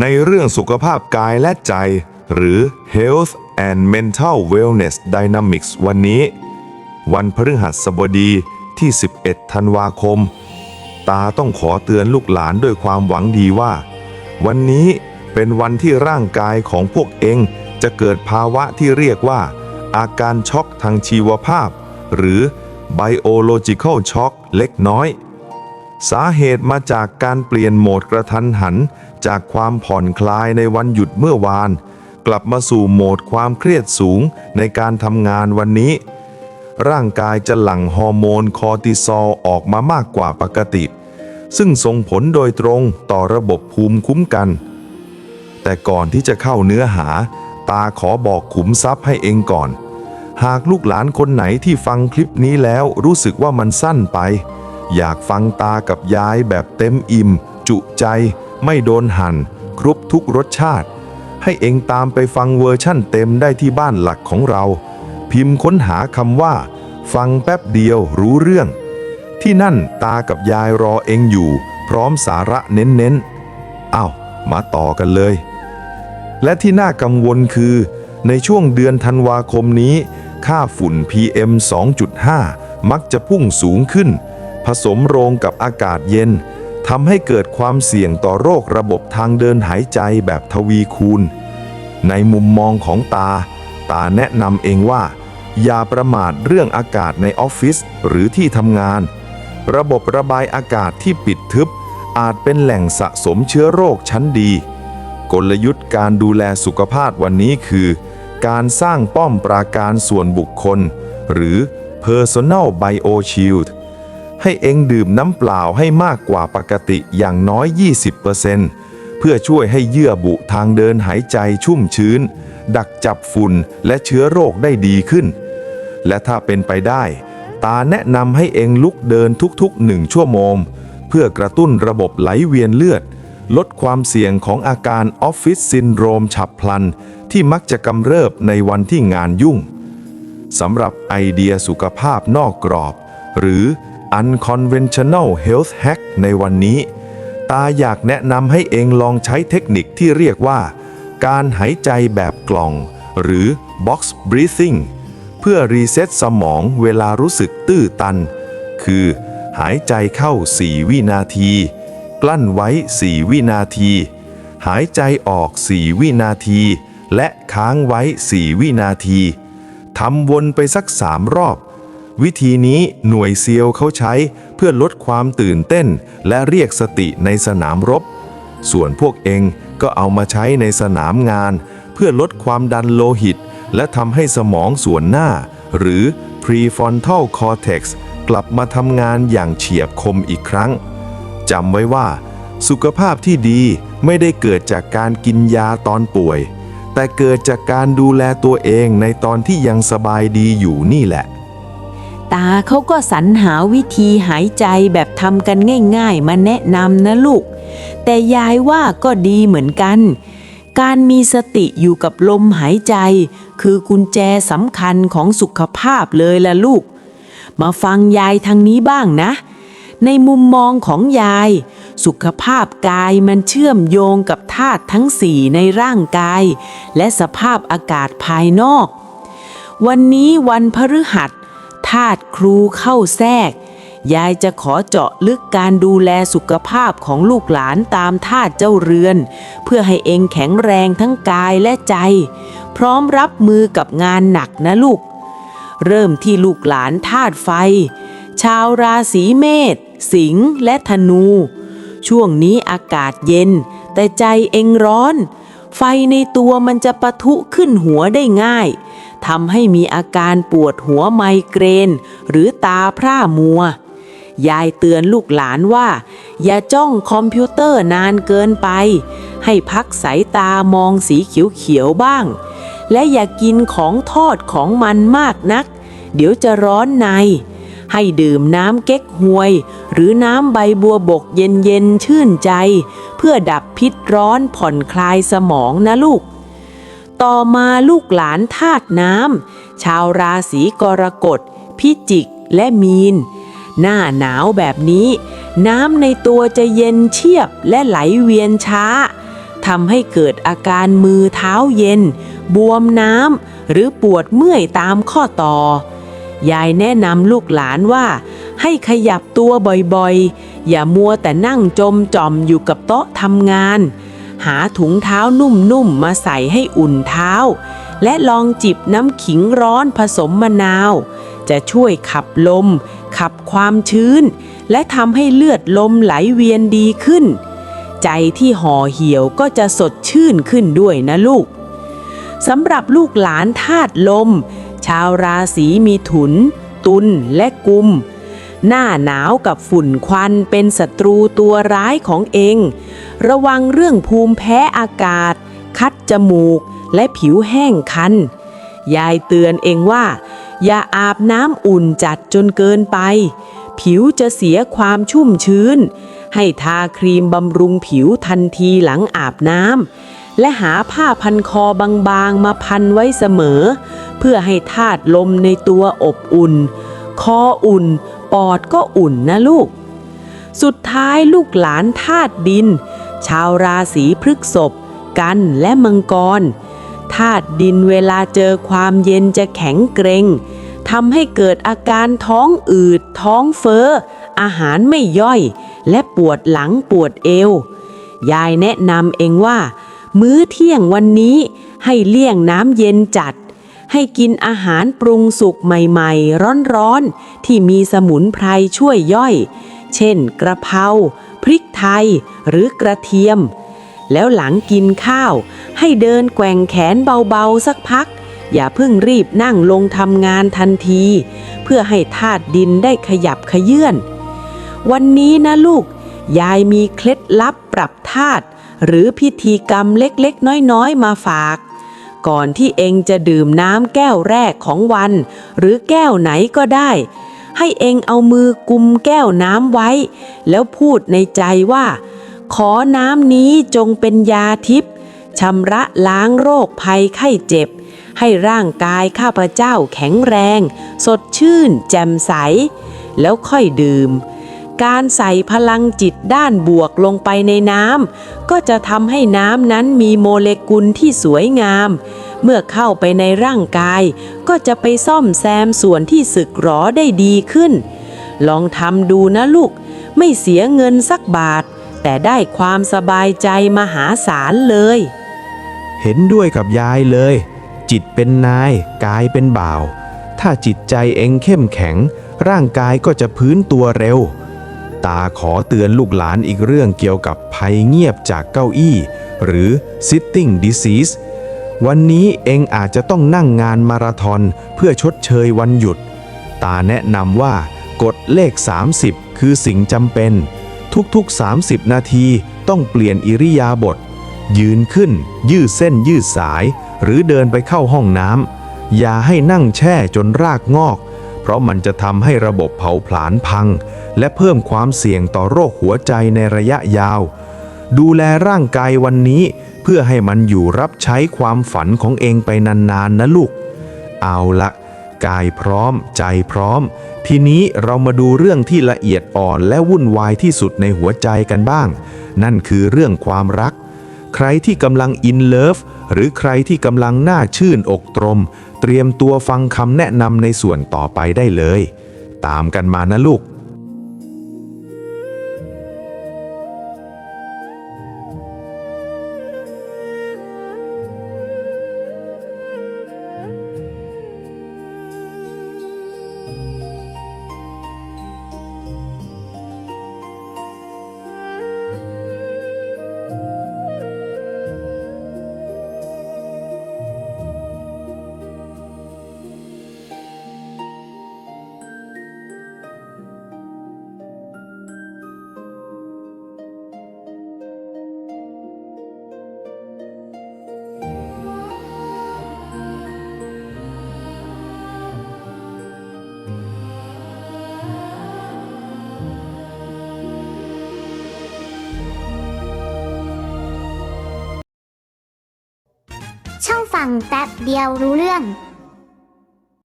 ในเรื่องสุขภาพกายและใจ หรือ Health and Mental Wellness Dynamics วันนี้ วันพฤหัสบดีที่ 11 ธันวาคม ตาต้องขอเตือนลูกหลานด้วยความหวังดีว่า วันนี้เป็นวันที่ร่างกายของพวกเองจะเกิดภาวะที่เรียกว่า อาการช็อกทางชีวภาพ หรือ biological shock เล็กน้อย สาเหตุมาจากการเปลี่ยนโหมดกระทันหัน จากความผ่อนคลายในวันหยุดเมื่อวาน กลับมาสู่โหมดความเครียดสูงในการทำงานวันนี้ ร่างกายจะหลั่งฮอร์โมนคอร์ติซอลออกมามากกว่าปกติ ซึ่งส่งผลโดยตรงต่อระบบภูมิคุ้มกัน แต่ก่อนที่จะเข้าเนื้อหา ตาขอบอกขุมทรัพย์ให้เองก่อน หากลูกหลานคนไหนที่ฟังคลิปนี้แล้วรู้สึกว่ามันสั้นไป อยากฟังตากับยายแบบเต็มอิ่ม จุใจไม่โดนหั่น ครบทุกรสชาติ ให้เองตามไปฟังเวอร์ชั่นเต็มได้ที่บ้านหลักของเรา พิมพ์ค้นหาคำว่า ฟังแป๊บเดียวรู้เรื่อง ที่นั่นตากับยายรอเองอยู่ พร้อมสาระเน้นๆอ้าวมาต่อกันเลย และที่น่ากังวลคือ ในช่วงเดือนธันวาคมนี้ ค่าฝุ่น PM 2.5 มักจะพุ่งสูงขึ้น ผสมโรงกับอากาศเย็นทำให้เกิดความเสี่ยงต่อโรคระบบทางเดินหายใจแบบทวีคูณ ในมุมมองของตา ตาแนะนำเองว่า อย่าประมาทเรื่องอากาศในออฟฟิศหรือที่ทำงาน ระบบระบายอากาศที่ปิดทึบ อาจเป็นแหล่งสะสมเชื้อโรคชั้นดี กลยุทธ์การดูแลสุขภาพวันนี้คือ การสร้างป้อมปราการส่วนบุคคล หรือ Personal Bio Shield ให้เองดื่มน้ำเปล่าให้มากกว่าปกติอย่างน้อย 20%เพื่อช่วยให้เยื่อบุทางเดินหายใจชุ่มชื้น ดักจับฝุ่นและเชื้อโรคได้ดีขึ้น และถ้าเป็นไปได้ ตาแนะนำให้เองลุกเดินทุกๆหนึ่งชั่วโมง เพื่อกระตุ้นระบบไหลเวียนเลือด ลดความเสี่ยงของอาการออฟฟิศซินโดรมฉับพลัน ที่มักจะกำเริบในวันที่งานยุ่งสำหรับไอเดียสุขภาพนอกกรอบ หรือ unconventional health hack ในวันนี้ ตาอยากแนะนำให้เองลองใช้เทคนิคที่เรียกว่า การหายใจแบบกล่อง หรือ box breathing เพื่อรีเซ็ตสมองเวลารู้สึกตื้อตัน คือ หายใจเข้า 4 วินาที กลั้นไว้ 4 วินาที หายใจออก 4 วินาที และค้างไว้ 4 วินาทีทำวนไปสัก3รอบ วิธีนี้หน่วยเซียวเขาใช้เพื่อลดความตื่นเต้น และเรียกสติในสนามรบ ส่วนพวกเองก็เอามาใช้ในสนามงาน เพื่อลดความดันโลหิต และทำให้สมองส่วนหน้า หรือ prefrontal cortex กลับมาทำงานอย่างเฉียบคมอีกครั้งจำไว้ว่า สุขภาพที่ดีไม่ได้เกิดจากการกินยาตอนป่วย แต่เกิดจากการดูแลตัวเองในตอนที่ยังสบายดีอยู่นี่แหละ ตาเขาก็สรรหาวิธีหายใจแบบทำกันง่ายๆ มาแนะนำนะลูก แต่ยายว่าก็ดีเหมือนกัน การมีสติอยู่กับลมหายใจ คือกุญแจสำคัญของสุขภาพเลยล่ะลูก มาฟังยายทางนี้บ้างนะ ในมุมมองของยาย สุขภาพกายมันเชื่อมโยงกับธาตุทั้งสี่ในร่างกาย และสภาพอากาศภายนอก วันนี้วันพฤหัสาตุครูเข้าแทรก ยายจะขอเจาะลึกการดูแลสุขภาพของลูกหลานตามธาตุเจ้าเรือน เพื่อให้เองแข็งแรงทั้งกายและใจ พร้อมรับมือกับงานหนักนะลูก เริ่มที่ลูกหลานธาตุไฟ ชาวราศีเมษสิงห์และธนู ช่วงนี้อากาศเย็น แต่ใจเองร้อน ไฟในตัวมันจะปะทุขึ้นหัวได้ง่าย ทำให้มีอาการปวดหัวไมเกรน หรือตาพร่ามัว ยายเตือนลูกหลานว่า อย่าจ้องคอมพิวเตอร์นานเกินไป ให้พักสายตามองสีเขียวๆบ้าง และอย่ากินของทอดของมันมากนัก เดี๋ยวจะร้อนใน ให้ดื่มน้ำเก๊กฮวย หรือน้ำใบบัวบกเย็นๆชื่นใจ เพื่อดับพิษร้อนผ่อนคลายสมองนะลูก ต่อมาลูกหลานธาตุน้ำชาวราศีกรกฎ พิจิกและมีน หน้าหนาวแบบนี้ น้ำในตัวจะเย็นเชียบและไหลเวียนช้าทำให้เกิดอาการมือเท้าเย็น บวมน้ำหรือปวดเมื่อยตามข้อต่อ ยายแนะนำลูกหลานว่า ให้ขยับตัวบ่อยๆ อย่ามัวแต่นั่งจมจอมอยู่กับโต๊ะทำงาน หาถุงเท้านุ่มๆมาใส่ให้อุ่นเท้า และลองจิบน้ำขิงร้อนผสมมะนาว จะช่วยขับลม ขับความชื้น และทำให้เลือดลมไหลเวียนดีขึ้น ใจที่ห่อเหี่ยวก็จะสดชื่นขึ้นด้วยนะลูกสำหรับลูกหลานธาตุลม ชาวราศีมีถุน ตุลและกุม หน้าหนาวกับฝุ่นควันเป็นศัตรูตัวร้ายของเอง ระวังเรื่องภูมิแพ้อากาศ คัดจมูก และผิวแห้งคัน ยายเตือนเองว่า อย่าอาบน้ำอุ่นจัดจนเกินไป ผิวจะเสียความชุ่มชื้น ให้ทาครีมบำรุงผิวทันทีหลังอาบน้ำและหาผ้าพันคอบางๆ มาพันไว้เสมอ เพื่อให้ธาตุลมในตัวอบอุ่น คออุ่น ปอดก็อุ่นนะลูก สุดท้ายลูกหลานธาตุดิน ชาวราศีพฤกษภกันและมังกรธาตุดินเวลาเจอความเย็นจะแข็งเกร็งทำให้เกิดอาการท้องอืด ท้องเฟ้อ อาหารไม่ย่อย และปวดหลังปวดเอว ยายแนะนำเองว่า มื้อเที่ยงวันนี้ให้เลี่ยงน้ำเย็นจัด ให้กินอาหารปรุงสุกใหม่ๆ ร้อนๆ ที่มีสมุนไพรช่วยย่อย เช่น กระเพรา พริกไทยหรือกระเทียม แล้วหลังกินข้าว ให้เดินแกว่งแขนเบาๆสักพัก อย่าเพิ่งรีบนั่งลงทำงานทันที เพื่อให้ธาตุดินได้ขยับขยื่นวันนี้นะลูก ยายมีเคล็ดลับปรับธาตุหรือพิธีกรรมเล็กๆ น้อยๆ มาฝาก ก่อนที่เองจะดื่มน้ำแก้วแรกของวัน หรือแก้วไหนก็ได้ ให้เองเอามือกุมแก้วน้ำไว้ แล้วพูดในใจว่า ขอน้ำนี้จงเป็นยาทิพย์ชำระล้างโรคภัยไข้เจ็บ ให้ร่างกายข้าพเจ้าแข็งแรง สดชื่น แจ่มใส แล้วค่อยดื่ม การใส่พลังจิตด้านบวกลงไปในน้ำก็จะทำให้น้ำนั้นมีโมเลกุลที่สวยงาม เมื่อเข้าไปในร่างกาย ก็จะไปซ่อมแซมส่วนที่สึกหรอได้ดีขึ้น ลองทำดูนะลูก ไม่เสียเงินสักบาท แต่ได้ความสบายใจมหาศาลเลย เห็นด้วยกับยายเลย จิตเป็นนาย กายเป็นบ่าว ถ้าจิตใจเองเข้มแข็ง ร่างกายก็จะพื้นตัวเร็ว ตาขอเตือนลูกหลานอีกเรื่องเกี่ยวกับภัยเงียบจากเก้าอี้ หรือ sitting disease วันนี้เองอาจจะต้องนั่งงานมาราธอนเพื่อชดเชยวันหยุด ตาแนะนำว่ากฎเลข 30 คือสิ่งจำเป็น ทุกๆ 30 นาทีต้องเปลี่ยนอิริยาบถยืนขึ้น ยืดเส้นยืดสาย หรือเดินไปเข้าห้องน้ำอย่าให้นั่งแช่จนรากงอก เพราะมันจะทำให้ระบบเผาผลาญพัง และเพิ่มความเสี่ยงต่อโรคหัวใจในระยะยาว ดูแลร่างกายวันนี้ เพื่อให้มันอยู่รับใช้ความฝันของเองไปนานๆนะลูก เอาละกายพร้อมใจพร้อม ทีนี้เรามาดูเรื่องที่ละเอียดอ่อนและวุ่นวายที่สุดในหัวใจกันบ้าง นั่นคือเรื่องความรัก ใครที่กำลังอินเลิฟหรือใครที่กำลังน่าชื่นอกตรม เตรียมตัวฟังคำแนะนำในส่วนต่อไปได้เลย ตามกันมานะลูก งแป๊บเดียวรู้เรื่อง